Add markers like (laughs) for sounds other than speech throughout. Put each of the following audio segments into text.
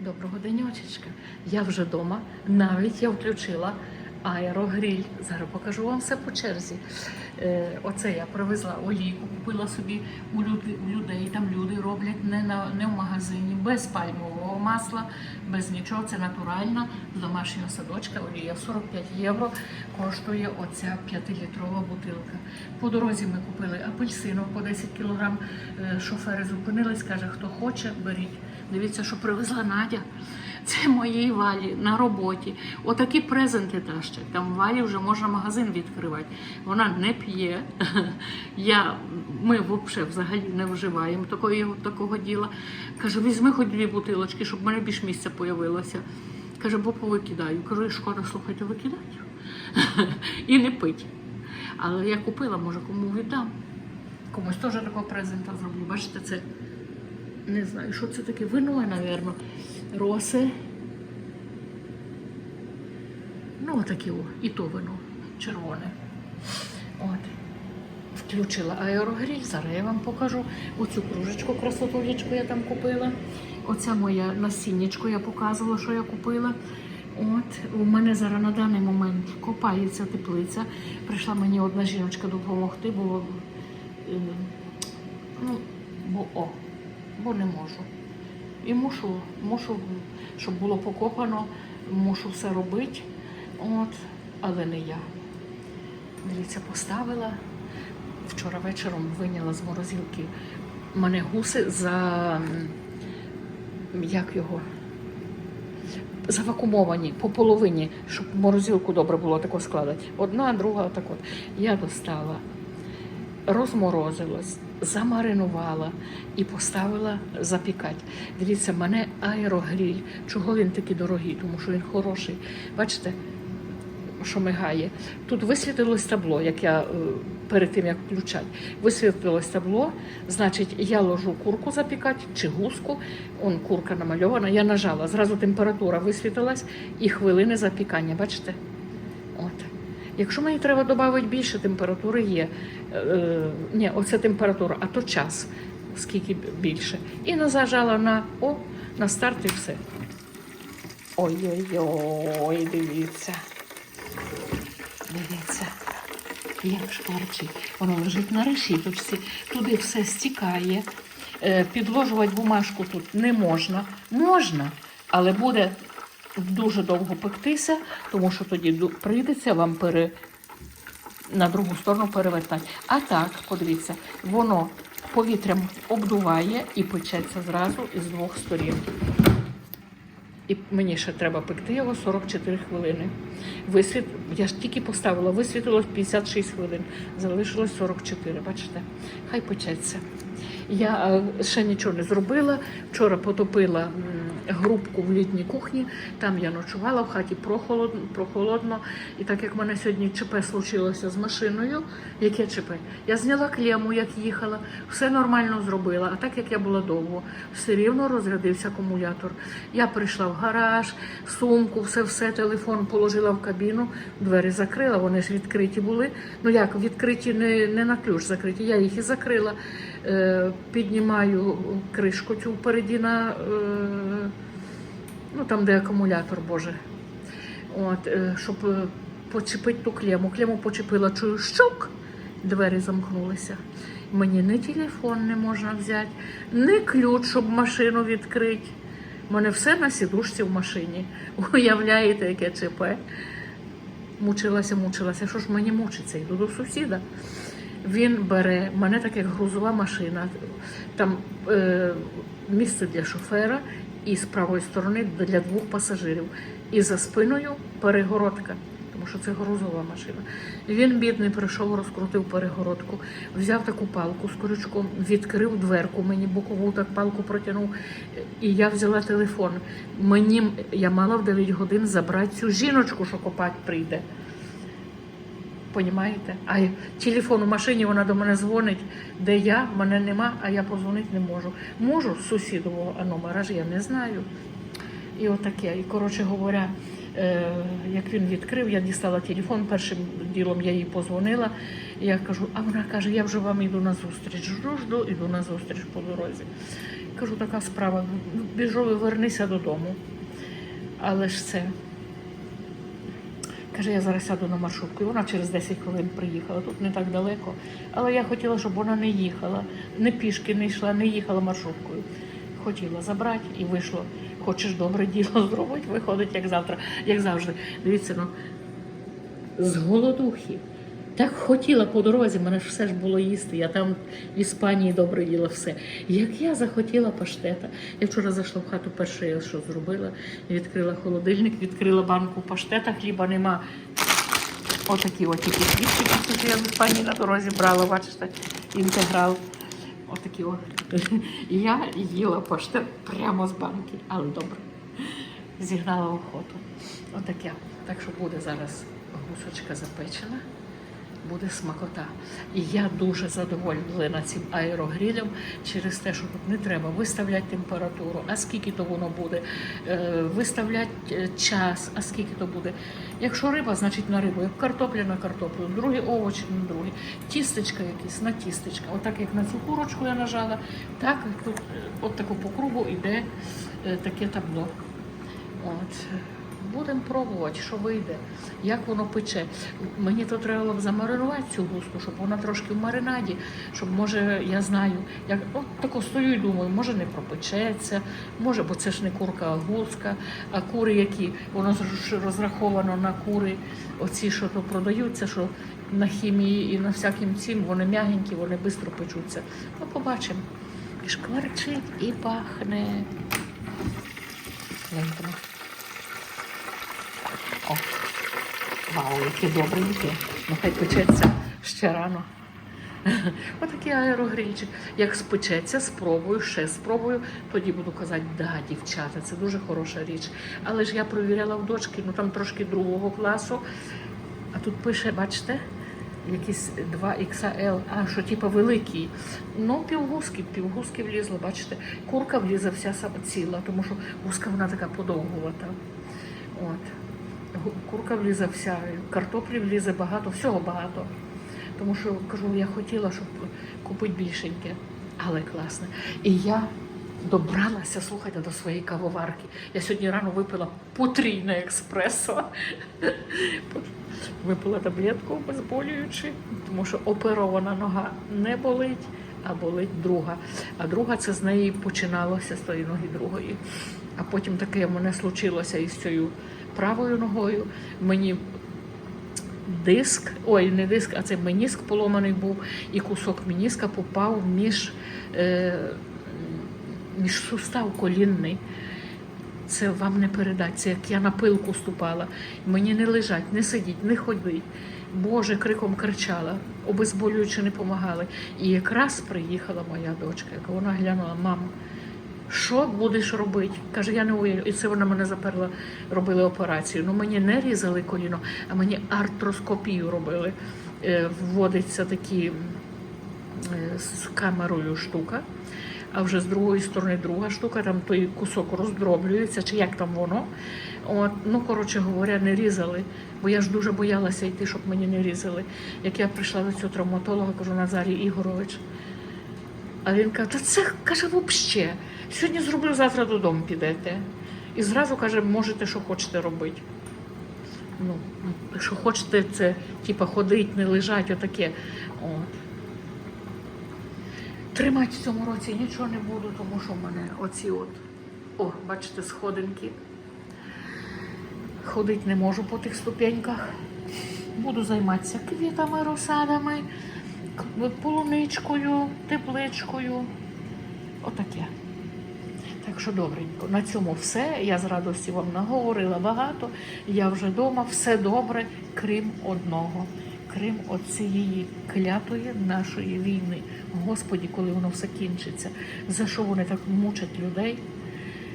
Доброго денечечка. Я вже вдома. Навіть я включила аерогриль. Зараз покажу вам все по черзі. Е, оце я привезла олійку, купила собі у людей. Там люди роблять не, на, не в магазині, без пальмового масла, без нічого. Це натуральна з домашнього садочка. Олія 45 євро коштує оця 5-літрова бутилка. По дорозі ми купили апельсину по 10 кілограм. Е, Шофери зупинились, каже, хто хоче, беріть. Дивіться, що привезла Надя. Це моїй валі на роботі. Отакі презенти тащать. Там в валі вже можна магазин відкривати. Вона не п'є. (laughs) Я, ми взагалі взагалі не вживаємо такої, такого діла. Каже, візьми хоч дві бутилочки, щоб в мене більш місця появилося. Каже, бо повикидаю. Кажу, і шкода, слухайте, викидати. (laughs) І не пить. Але я купила, може, кому віддам. Комусь теж такого презента зроблю. Бачите, це не знаю, що це таке. Вино, напевно. Роси. Ну, отакі о. І то вино червоне. От. Включила аерогріль. Зараз я вам покажу оцю кружечку, красотулечку я там купила. Оця моя насіннячко я показувала, що я купила. От, у мене зараз на даний момент копається теплиця. Прийшла мені одна жіночка допомогти, було е, ну, бо о, бо не можу. І мушу, мушу, щоб було покопано, мушу все робити. От, але не я. Дивіться, поставила. Вчора вечором виняла з морозилки мене гуси за як його? Завакумовані по половині, щоб морозилку добре було тако складати. Одна, друга, так от. Я достала розморозилось, замаринувала і поставила запікати. Дивіться, в мене аерогріль. Чого він такий дорогий? Тому що він хороший. Бачите, що мигає. Тут висвітилось табло, як я е, перед тим як включати. Висвітилось табло, значить, я ложу курку запікати чи гуску. Он курка намальована. Я нажала. Зразу температура висвітилась і хвилини запікання. Бачите? От. Якщо мені треба додати більше температури, є. Е, е, ні, оце температура, а то час, скільки більше. І назажала на о, на старт і все. Ой-ой-ой, дивіться. Дивіться, як шкварчить. Воно лежить на решіточці, туди все стікає. Е, Підложувати бумажку тут не можна. Можна, але буде дуже довго пектися, тому що тоді прийдеться вам пере... на другу сторону перевертати. А так, подивіться, воно повітрям обдуває і печеться зразу із двох сторін. І мені ще треба пекти його 44 хвилини. Висвіт, я ж тільки поставила, висвітилось 56 хвилин, залишилось 44, бачите? Хай печеться. Я е, ще нічого не зробила. Вчора потопила грубку в літній кухні, там я ночувала, в хаті прохолодно, прохолодно. І так як в мене сьогодні ЧП случилося з машиною, яке ЧП? Я зняла клему, як їхала, все нормально зробила. А так як я була довго, все рівно розрядився акумулятор. Я прийшла в гараж, сумку, все, все, телефон положила в кабіну, двері закрила, вони ж відкриті були. Ну як, відкриті не, не на ключ закриті, я їх і закрила. Е, піднімаю кришку цю впереді на. Е, ну там, де акумулятор, Боже. От, е, щоб почепити ту клему. Клему почепила, чую, щук, двері замкнулися. Мені ні телефон не можна взяти, ні ключ, щоб машину відкрити. У мене все на сідушці в машині. Уявляєте, яке ЧП? Мучилася, мучилася. Що ж мені мучиться? Йду до сусіда. Він бере мене так як грузова машина. Там е, місце для шофера і з правої сторони для двох пасажирів. І за спиною перегородка, тому що це грузова машина. Він, бідний, прийшов, розкрутив перегородку, взяв таку палку з крючком, відкрив дверку, мені бокову так палку протягнув. І я взяла телефон. Мені я мала в 9 годин забрати цю жіночку, що копати прийде. Понімаєте? А телефон у машині вона до мене дзвонить, де я, мене нема, а я позвонити не можу. Можу з сусідового а номера ж я не знаю. І отаке. І коротше говоря, е, як він відкрив, я дістала телефон. Першим ділом я їй позвонила. І я кажу, а вона каже, я вже вам йду на зустріч. Жду, жду, іду на зустріч по дорозі. Кажу, така справа. Біжу, вернися додому. Але ж це. Каже, я зараз сяду на маршрутку. І вона через 10 хвилин приїхала. Тут не так далеко. Але я хотіла, щоб вона не їхала, не пішки не йшла, не їхала маршруткою. Хотіла забрати і вийшло. Хочеш добре діло зробити, виходить як завтра, як завжди. Дивіться, ну з голодухи. Так хотіла по дорозі, мене ж все ж було їсти. Я там в Іспанії добре їла все. Як я захотіла паштета. Я вчора зайшла в хату, перше, я що зробила, відкрила холодильник, відкрила банку паштета, хліба нема. Отакі от тільки хлібчики, які я в Іспанії на дорозі брала, бачите, інтеграл. Отакі от. (laughs) Я їла паштет прямо з банки, але добре. Зігнала охоту. Отаке. Так що буде зараз гусочка запечена буде смакота. І я дуже задоволена цим аерогрілем через те, що тут не треба виставляти температуру, а скільки то воно буде, е, виставляти е, час, а скільки то буде. Якщо риба, значить на рибу, як картопля на картоплю, другі овочі на другі, тістечка якісь на тістечка. Отак як на цю курочку я нажала, так тут е, от таку по кругу йде таке табло. От. Будемо пробувати, що вийде, як воно пече. Мені то треба було замаринувати цю гуску, щоб вона трошки в маринаді, щоб може, я знаю, як от тако стою і думаю, може не пропечеться, може, бо це ж не курка, а гуска, а кури, які воно розраховано на кури, оці, що то продаються, що на хімії і на всяким цим, вони м'ягенькі, вони швидко печуться. Ну, побачимо. І шкварчить, і пахне. Гляньте. Вау, яке добреньке. Нехай печеться ще рано. (laughs) Отакий аерогрильчик. Як спечеться, спробую, ще спробую, тоді буду казати, да, дівчата, це дуже хороша річ. Але ж я провіряла в дочки, ну там трошки другого класу. А тут пише, бачите, якісь 2 XL, а що типу великий. Ну, півгузки, півгузки влізло, бачите. Курка влізе вся ціла, тому що гуска вона така подовгувата. От. Курка влізе вся, картоплі влізе багато, всього багато. Тому що кажу, я хотіла, щоб купити більшеньке, але класне. І я добралася, слухайте, до своєї кавоварки. Я сьогодні рано випила потрійне експресо. (laughs) Випила таблетку обезболюючи, тому що оперована нога не болить, а болить друга. А друга це з неї починалося з тої ноги другої. А потім таке в мене случилося із цією правою ногою. Мені диск, ой, не диск, а це меніск поломаний був, і кусок меніска попав між, е, між сустав колінний. Це вам не передать. Це як я на пилку ступала. Мені не лежать, не сидіть, не ходить. Боже, криком кричала, обезболюючи не помагали. І якраз приїхала моя дочка, яка вона глянула, мам, що будеш робити? Каже, я не уявлю. І це вона мене заперла, робили операцію. Ну мені не різали коліно, а мені артроскопію робили. Е, Вводиться такі е, з камерою штука. А вже з другої сторони друга штука, там той кусок роздроблюється, чи як там воно. От, ну, коротше говоря, не різали, бо я ж дуже боялася йти, щоб мені не різали. Як я прийшла до цього травматолога, кажу, Назарій Ігорович. А він каже, та це каже, взагалі. Сьогодні зроблю, завтра додому підете. І зразу каже, можете, що хочете робити. Ну, що хочете, це типа ходить, не лежать, отаке. От. Тримати в цьому році нічого не буду, тому що в мене оці от, о, бачите, сходинки. Ходити не можу по тих ступеньках. Буду займатися квітами, розсадами, полуничкою, тепличкою. Отаке. Так що добренько. На цьому все. Я з радості вам наговорила багато. Я вже вдома, все добре, крім одного. Крім оцієї клятої нашої війни. Господі, коли воно все кінчиться. За що вони так мучать людей?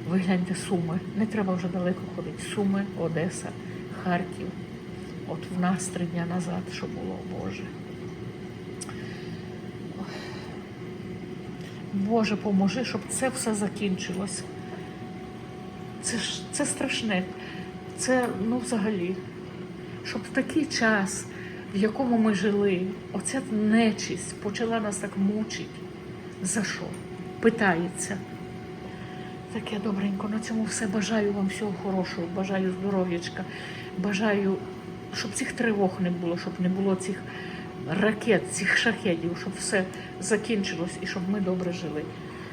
Ви гляньте Суми. Не треба вже далеко ходити. Суми, Одеса, Харків. От в нас три дня назад, що було, Боже. Боже, поможи, щоб це все закінчилось. Це ж це страшне. Це ну взагалі. Щоб в такий час, в якому ми жили, оця нечисть почала нас так мучити. За що? Питається. Таке добренько. На цьому все. Бажаю вам всього хорошого, бажаю здоров'ячка, бажаю, щоб цих тривог не було, щоб не було цих ракет, цих шахедів, щоб все закінчилось і щоб ми добре жили.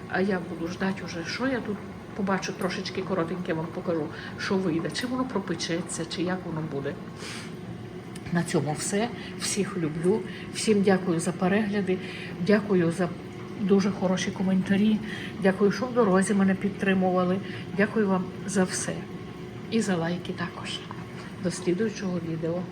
А я буду ждати уже, що я тут побачу трошечки коротеньке вам покажу, що вийде, чи воно пропечеться, чи як воно буде. На цьому все. Всіх люблю. Всім дякую за перегляди. Дякую за дуже хороші коментарі. Дякую, що в дорозі мене підтримували. Дякую вам за все. І за лайки також. До слідуючого відео.